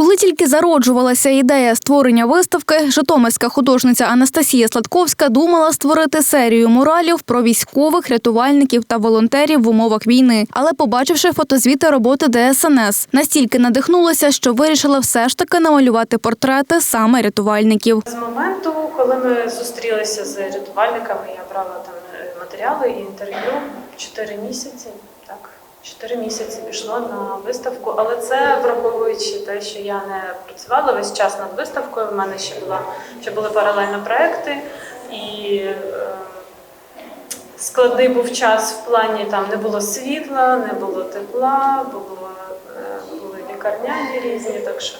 Коли тільки зароджувалася ідея створення виставки, житомирська художниця Анастасія Сладковська думала створити серію муралів про військових, рятувальників та волонтерів в умовах війни. Але, побачивши фотозвіти роботи ДСНС, настільки надихнулася, що вирішила все ж таки намалювати портрети саме рятувальників. З моменту, коли ми зустрілися з рятувальниками, я брала там е, матеріали і інтерв'ю 4 місяці. Так, 4 місяці пішло на виставку, але це враховуючи те, що я не працювала весь час над виставкою. В мене ще була ще були паралельно проекти і. е, Складний був час в плані там не було світла, не було тепла, було, е, були лікарняні різні. Так що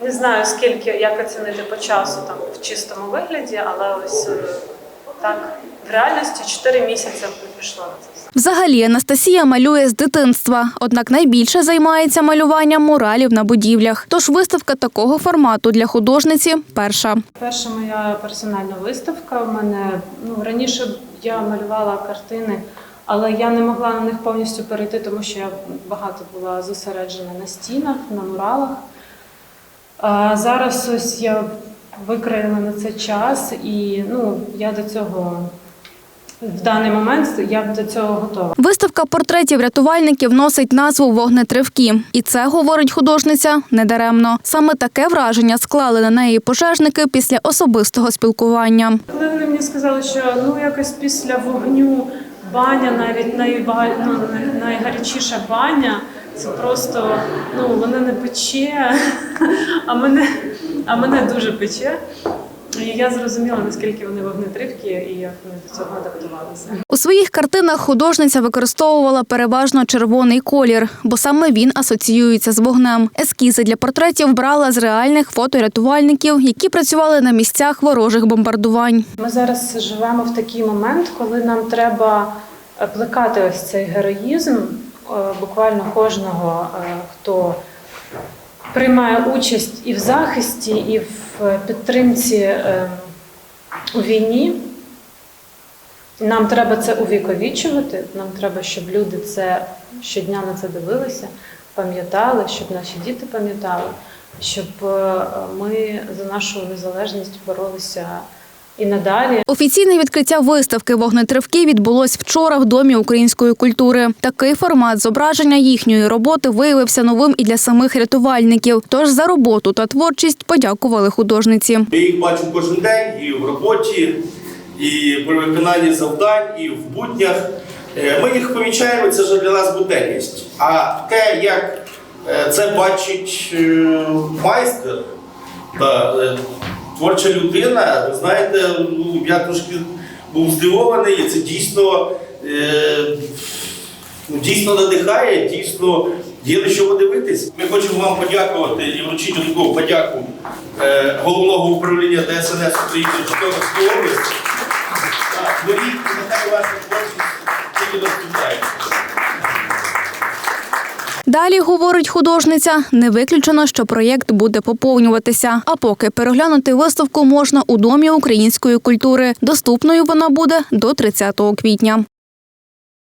не знаю скільки як оцінити по часу там в чистому вигляді, але ось е, так в реальності 4 місяці пішло на це все. Взагалі Анастасія малює з дитинства, однак найбільше займається малюванням муралів на будівлях. Тож виставка такого формату для художниці перша. Перша моя персональна виставка. У мене ну раніше я малювала картини, але я не могла на них повністю перейти, тому що я багато була зосереджена на стінах, на муралах. А зараз ось я викраїла на це час, і ну я до цього в даний момент я до цього готова. Виставка портретів рятувальників носить назву Вогнетривки. І це, говорить художниця, недаремно. Саме таке враження склали на неї пожежники після особистого спілкування. Коли вони мені сказали, що ну якось після вогню баня, навіть найба... ну, найгарячіша баня, це просто ну вона не пече, а мене, а мене дуже пече. І я зрозуміла, наскільки вони вогнетривкі і як вони до цього адаптувалися. У своїх картинах художниця використовувала переважно червоний колір, бо саме він асоціюється з вогнем. Ескізи для портретів брала з реальних фоторятувальників, які працювали на місцях ворожих бомбардувань. Ми зараз живемо в такий момент, коли нам треба е, плекати ось цей героїзм е, буквально кожного, е, хто приймає участь і в захисті, і в підтримці е, у війні. Нам треба це увіковічувати. Нам треба, щоб люди це щодня на це дивилися, пам'ятали, щоб наші діти пам'ятали, щоб е, ми за нашу незалежність боролися і надалі. Офіційне відкриття виставки вогнетривки відбулось вчора в Домі української культури. Такий формат зображення їхньої роботи виявився новим і для самих рятувальників. Тож за роботу та творчість подякували художниці. Я їх бачу кожен день і в роботі, і при виконанні завдань, і в буднях. Е, Ми їх помічаємо, це вже для нас буденність. А те, як е, це бачить е, майстер та творча людина, знаєте, ну, я трошки був здивований, і це дійсно, е, ну, дійсно надихає, дійсно є на що подивитись. Ми хочемо вам подякувати і вручити таку подяку е, головного управління ДСНС України Житомирської області. Так, нехай ваша творчість тільки розквітає. Далі, говорить художниця, не виключено, що проєкт буде поповнюватися. А поки переглянути виставку можна у Домі української культури. Доступною вона буде до 30 квітня.